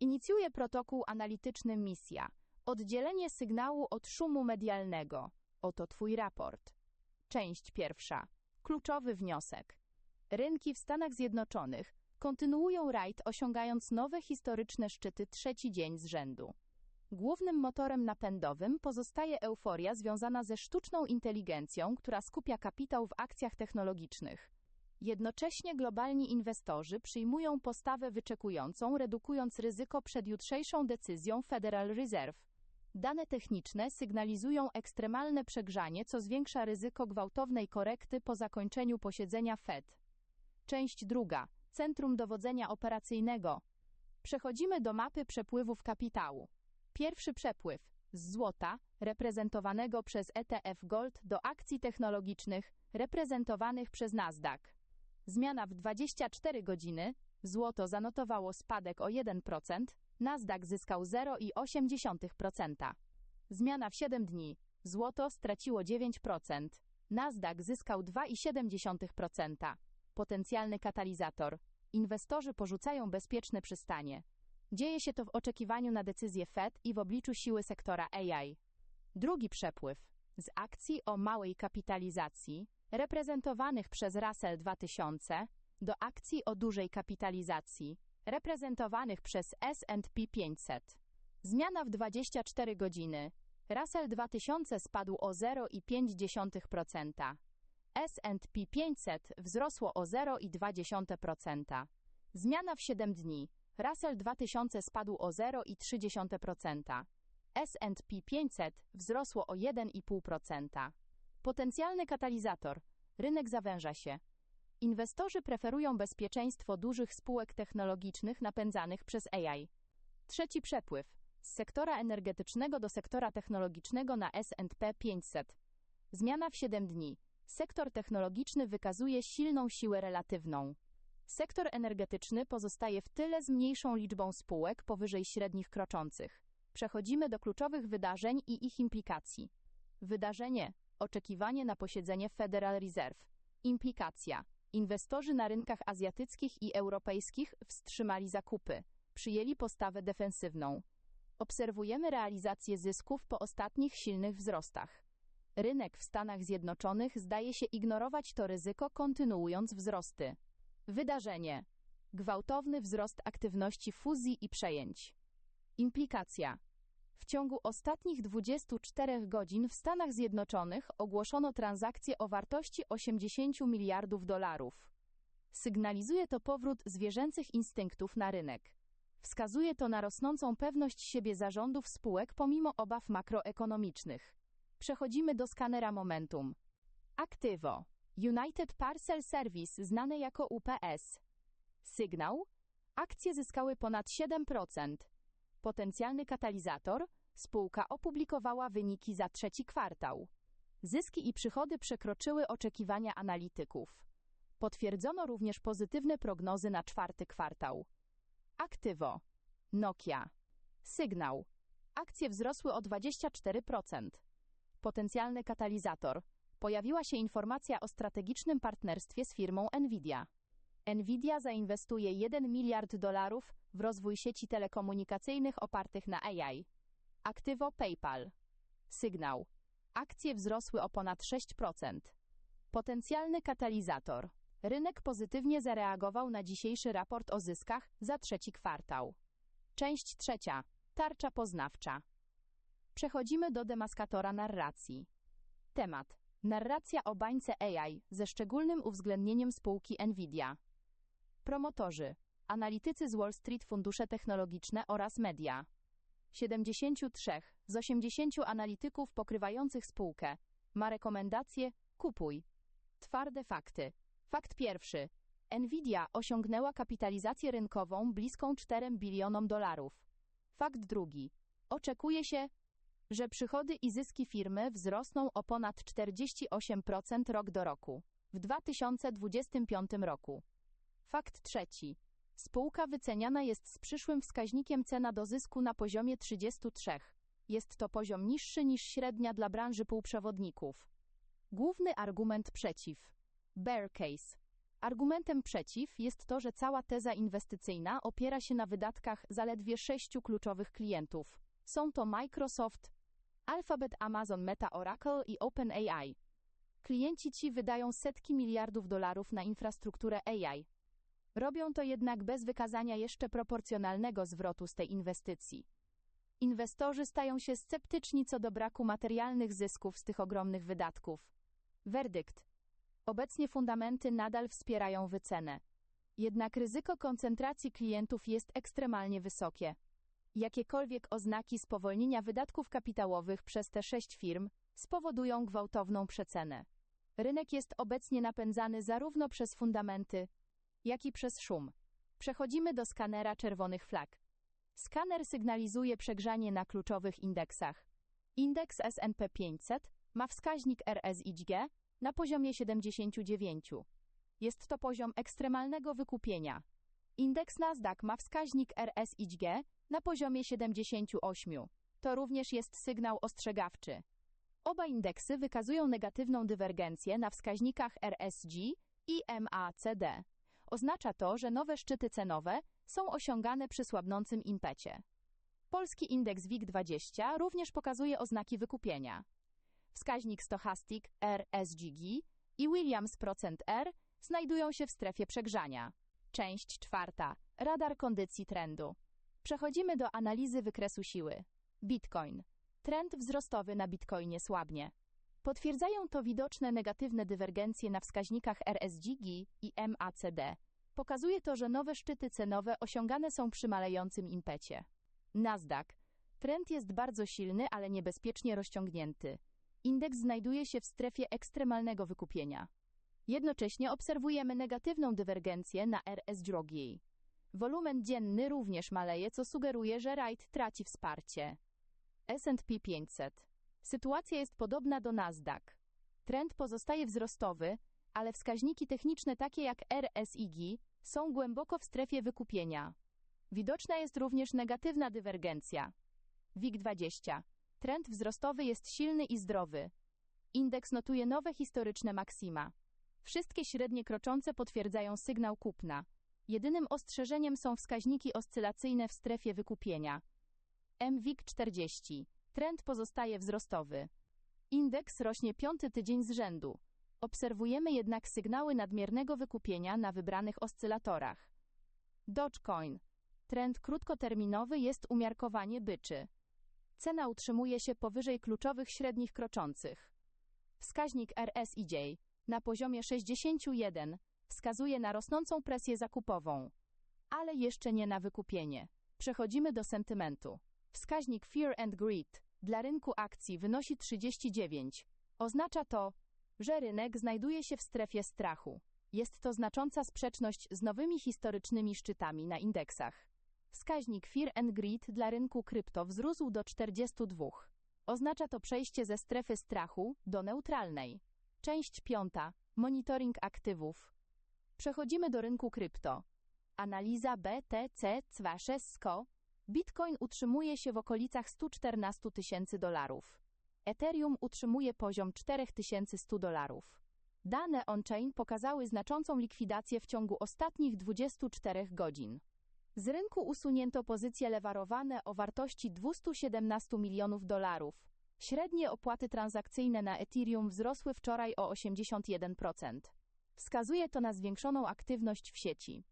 Inicjuje protokół analityczny misja. Oddzielenie sygnału od szumu medialnego. Oto Twój raport. Część pierwsza. Kluczowy wniosek. Rynki w Stanach Zjednoczonych kontynuują rajd, osiągając nowe historyczne szczyty trzeci dzień z rzędu. Głównym motorem napędowym pozostaje euforia związana ze sztuczną inteligencją, która skupia kapitał w akcjach technologicznych. Jednocześnie globalni inwestorzy przyjmują postawę wyczekującą, redukując ryzyko przed jutrzejszą decyzją Federal Reserve. Dane techniczne sygnalizują ekstremalne przegrzanie, co zwiększa ryzyko gwałtownej korekty po zakończeniu posiedzenia Fed. Część druga. Centrum Dowodzenia Operacyjnego. Przechodzimy do mapy przepływów kapitału. Pierwszy przepływ z złota, reprezentowanego przez ETF Gold, do akcji technologicznych, reprezentowanych przez Nasdaq. Zmiana w 24 godziny. Złoto zanotowało spadek o 1%, Nasdaq zyskał 0,8%. Zmiana w 7 dni. Złoto straciło 9%, Nasdaq zyskał 2,7%. Potencjalny katalizator. Inwestorzy porzucają bezpieczne przystanie. Dzieje się to w oczekiwaniu na decyzję Fed i w obliczu siły sektora AI. Drugi przepływ. Z akcji o małej kapitalizacji, reprezentowanych przez Russell 2000, do akcji o dużej kapitalizacji, reprezentowanych przez S&P 500. Zmiana w 24 godziny. Russell 2000 spadł o 0,5%. S&P 500 wzrosło o 0,2%. Zmiana w 7 dni. Russell 2000 spadł o 0,3%. S&P 500 wzrosło o 1,5%. Potencjalny katalizator. Rynek zawęża się. Inwestorzy preferują bezpieczeństwo dużych spółek technologicznych napędzanych przez AI. Trzeci przepływ. Z sektora energetycznego do sektora technologicznego na S&P 500. Zmiana w 7 dni. Sektor technologiczny wykazuje silną siłę relatywną. Sektor energetyczny pozostaje w tyle z mniejszą liczbą spółek powyżej średnich kroczących. Przechodzimy do kluczowych wydarzeń i ich implikacji. Wydarzenie. Oczekiwanie na posiedzenie Federal Reserve. Implikacja. Inwestorzy na rynkach azjatyckich i europejskich wstrzymali zakupy. Przyjęli postawę defensywną. Obserwujemy realizację zysków po ostatnich silnych wzrostach. Rynek w Stanach Zjednoczonych zdaje się ignorować to ryzyko, kontynuując wzrosty. Wydarzenie. Gwałtowny wzrost aktywności fuzji i przejęć. Implikacja. W ciągu ostatnich 24 godzin w Stanach Zjednoczonych ogłoszono transakcje o wartości 80 miliardów dolarów. Sygnalizuje to powrót zwierzęcych instynktów na rynek. Wskazuje to na rosnącą pewność siebie zarządów spółek pomimo obaw makroekonomicznych. Przechodzimy do skanera Momentum. Aktywo. United Parcel Service, znane jako UPS. Sygnał. Akcje zyskały ponad 7%. Potencjalny katalizator. Spółka opublikowała wyniki za trzeci kwartał. Zyski i przychody przekroczyły oczekiwania analityków. Potwierdzono również pozytywne prognozy na czwarty kwartał. Aktywo. Nokia. Sygnał. Akcje wzrosły o 24%. Potencjalny katalizator. Pojawiła się informacja o strategicznym partnerstwie z firmą Nvidia. Nvidia zainwestuje 1 miliard dolarów w rozwój sieci telekomunikacyjnych opartych na AI. Aktywo PayPal. Sygnał. Akcje wzrosły o ponad 6%. Potencjalny katalizator. Rynek pozytywnie zareagował na dzisiejszy raport o zyskach za trzeci kwartał. Część trzecia. Tarcza poznawcza. Przechodzimy do demaskatora narracji. Temat. Narracja o bańce AI ze szczególnym uwzględnieniem spółki Nvidia. Promotorzy. Analitycy z Wall Street Fundusze Technologiczne oraz media. 73 z 80 analityków pokrywających spółkę ma rekomendację kupuj. Twarde fakty. Fakt pierwszy. Nvidia osiągnęła kapitalizację rynkową bliską 4 bilionom dolarów. Fakt drugi. Oczekuje się, że przychody i zyski firmy wzrosną o ponad 48% rok do roku w 2025 roku. Fakt trzeci. Spółka wyceniana jest z przyszłym wskaźnikiem cena do zysku na poziomie 33. Jest to poziom niższy niż średnia dla branży półprzewodników. Główny argument przeciw. Bear case. Argumentem przeciw jest to, że cała teza inwestycyjna opiera się na wydatkach zaledwie sześciu kluczowych klientów. Są to Microsoft, Alphabet, Amazon, Meta, Oracle i OpenAI. Klienci ci wydają setki miliardów dolarów na infrastrukturę AI. Robią to jednak bez wykazania jeszcze proporcjonalnego zwrotu z tej inwestycji. Inwestorzy stają się sceptyczni co do braku materialnych zysków z tych ogromnych wydatków. Werdykt. Obecnie fundamenty nadal wspierają wycenę. Jednak ryzyko koncentracji klientów jest ekstremalnie wysokie. Jakiekolwiek oznaki spowolnienia wydatków kapitałowych przez te sześć firm spowodują gwałtowną przecenę. Rynek jest obecnie napędzany zarówno przez fundamenty, jak i przez szum. Przechodzimy do skanera czerwonych flag. Skaner sygnalizuje przegrzanie na kluczowych indeksach. Indeks S&P 500 ma wskaźnik RSIG na poziomie 79. Jest to poziom ekstremalnego wykupienia. Indeks Nasdaq ma wskaźnik RSIG na poziomie 78. To również jest sygnał ostrzegawczy. Oba indeksy wykazują negatywną dywergencję na wskaźnikach RSG i MACD. Oznacza to, że nowe szczyty cenowe są osiągane przy słabnącym impecie. Polski indeks WIG20 również pokazuje oznaki wykupienia. Wskaźnik Stochastic RSGG i Williams procent R znajdują się w strefie przegrzania. Część czwarta. Radar kondycji trendu. Przechodzimy do analizy wykresu siły. Bitcoin. Trend wzrostowy na Bitcoinie słabnie. Potwierdzają to widoczne negatywne dywergencje na wskaźnikach RSGG i MACD. Pokazuje to, że nowe szczyty cenowe osiągane są przy malejącym impecie. Nasdaq. Trend jest bardzo silny, ale niebezpiecznie rozciągnięty. Indeks znajduje się w strefie ekstremalnego wykupienia. Jednocześnie obserwujemy negatywną dywergencję na RSGG. Wolumen dzienny również maleje, co sugeruje, że RAID traci wsparcie. S&P 500. Sytuacja jest podobna do Nasdaq. Trend pozostaje wzrostowy, ale wskaźniki techniczne takie jak RSIG są głęboko w strefie wykupienia. Widoczna jest również negatywna dywergencja. WIG20. Trend wzrostowy jest silny i zdrowy. Indeks notuje nowe historyczne maksima. Wszystkie średnie kroczące potwierdzają sygnał kupna. Jedynym ostrzeżeniem są wskaźniki oscylacyjne w strefie wykupienia. MWIG40. Trend pozostaje wzrostowy. Indeks rośnie piąty tydzień z rzędu. Obserwujemy jednak sygnały nadmiernego wykupienia na wybranych oscylatorach. Dogecoin. Trend krótkoterminowy jest umiarkowanie byczy. Cena utrzymuje się powyżej kluczowych średnich kroczących. Wskaźnik RSIJ na poziomie 61 wskazuje na rosnącą presję zakupową, ale jeszcze nie na wykupienie. Przechodzimy do sentymentu. Wskaźnik Fear and Greed dla rynku akcji wynosi 39. Oznacza to, że rynek znajduje się w strefie strachu. Jest to znacząca sprzeczność z nowymi historycznymi szczytami na indeksach. Wskaźnik Fear and Greed dla rynku krypto wzrósł do 42. Oznacza to przejście ze strefy strachu do neutralnej. Część piąta. Monitoring aktywów. Przechodzimy do rynku krypto. Analiza BTC Cwaszesko. Bitcoin utrzymuje się w okolicach 114 tysięcy dolarów. Ethereum utrzymuje poziom 4100 dolarów. Dane on-chain pokazały znaczącą likwidację w ciągu ostatnich 24 godzin. Z rynku usunięto pozycje lewarowane o wartości 217 milionów dolarów. Średnie opłaty transakcyjne na Ethereum wzrosły wczoraj o 81%. Wskazuje to na zwiększoną aktywność w sieci.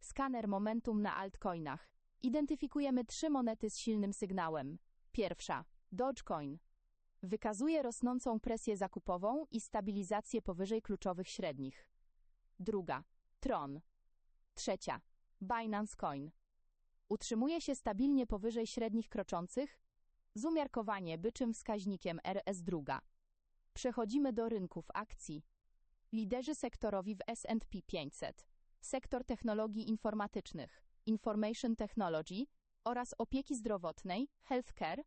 Skaner momentum na altcoinach. Identyfikujemy trzy monety z silnym sygnałem. Pierwsza. Dogecoin. Wykazuje rosnącą presję zakupową i stabilizację powyżej kluczowych średnich. Druga. Tron. Trzecia. Binance Coin. Utrzymuje się stabilnie powyżej średnich kroczących z umiarkowanie byczym wskaźnikiem RS2. Przechodzimy do rynków akcji. Liderzy sektorowi w S&P 500. Sektor technologii informatycznych, Information Technology oraz opieki zdrowotnej, healthcare,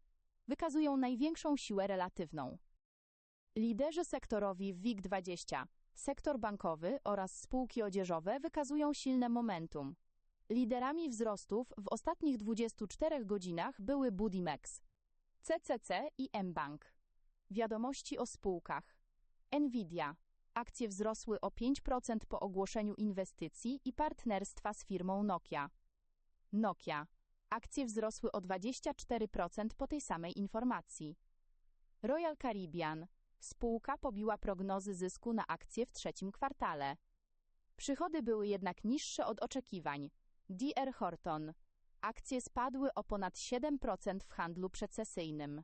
wykazują największą siłę relatywną. Liderzy sektorowi w WIG20, sektor bankowy oraz spółki odzieżowe wykazują silne momentum. Liderami wzrostów w ostatnich 24 godzinach były Budimex, CCC i mBank. Wiadomości o spółkach. Nvidia. Akcje wzrosły o 5% po ogłoszeniu inwestycji i partnerstwa z firmą Nokia. Nokia. Akcje wzrosły o 24% po tej samej informacji. Royal Caribbean. Spółka pobiła prognozy zysku na akcje w trzecim kwartale. Przychody były jednak niższe od oczekiwań. D.R. Horton. Akcje spadły o ponad 7% w handlu przecesyjnym.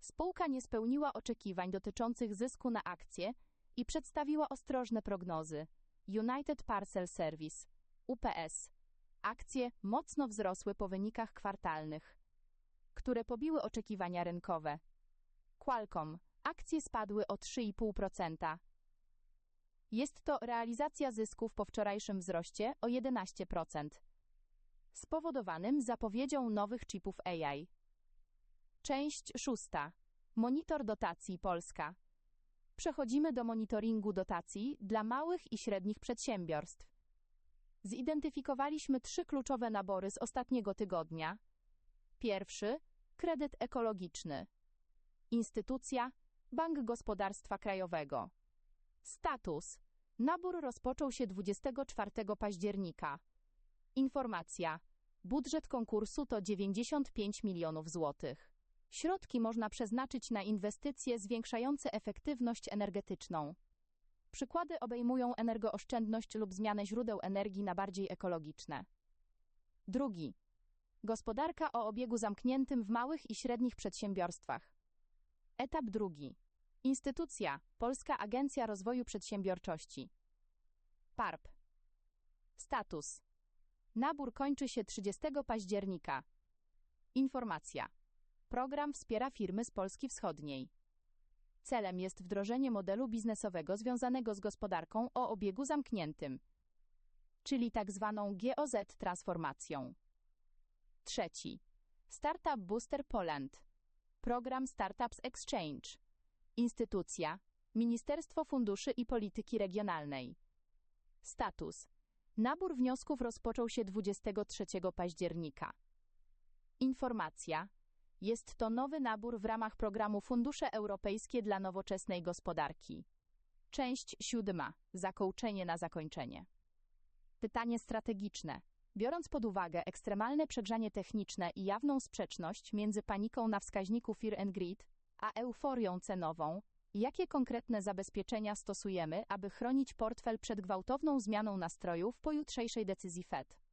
Spółka nie spełniła oczekiwań dotyczących zysku na akcje i przedstawiła ostrożne prognozy. United Parcel Service. UPS. Akcje mocno wzrosły po wynikach kwartalnych, które pobiły oczekiwania rynkowe. Qualcomm. Akcje spadły o 3,5%. Jest to realizacja zysków po wczorajszym wzroście o 11%, spowodowanym zapowiedzią nowych chipów AI. Część szósta. Monitor dotacji Polska. Przechodzimy do monitoringu dotacji dla małych i średnich przedsiębiorstw. Zidentyfikowaliśmy trzy kluczowe nabory z ostatniego tygodnia. Pierwszy kredyt ekologiczny. Instytucja Bank Gospodarstwa Krajowego. Status. Nabór rozpoczął się 24 października. Informacja. Budżet konkursu to 95 milionów złotych. Środki można przeznaczyć na inwestycje zwiększające efektywność energetyczną. Przykłady obejmują energooszczędność lub zmianę źródeł energii na bardziej ekologiczne. Drugi. Gospodarka o obiegu zamkniętym w małych i średnich przedsiębiorstwach. Etap drugi. Instytucja Polska Agencja Rozwoju Przedsiębiorczości. PARP. Status. Nabór kończy się 30 października. Informacja. Program wspiera firmy z Polski Wschodniej. Celem jest wdrożenie modelu biznesowego związanego z gospodarką o obiegu zamkniętym, czyli tak zwaną GOZ transformacją. Trzeci. Startup Booster Poland. Program Startups Exchange. Instytucja Ministerstwo Funduszy i Polityki Regionalnej. Status. Nabór wniosków rozpoczął się 23 października. Informacja. Jest to nowy nabór w ramach programu Fundusze Europejskie dla Nowoczesnej Gospodarki. Część siódma. Zakołczenie na zakończenie. Pytanie strategiczne. Biorąc pod uwagę ekstremalne przegrzanie techniczne i jawną sprzeczność między paniką na wskaźniku Fear and Greed, a euforią cenową, jakie konkretne zabezpieczenia stosujemy, aby chronić portfel przed gwałtowną zmianą nastrojów po jutrzejszej decyzji Fed?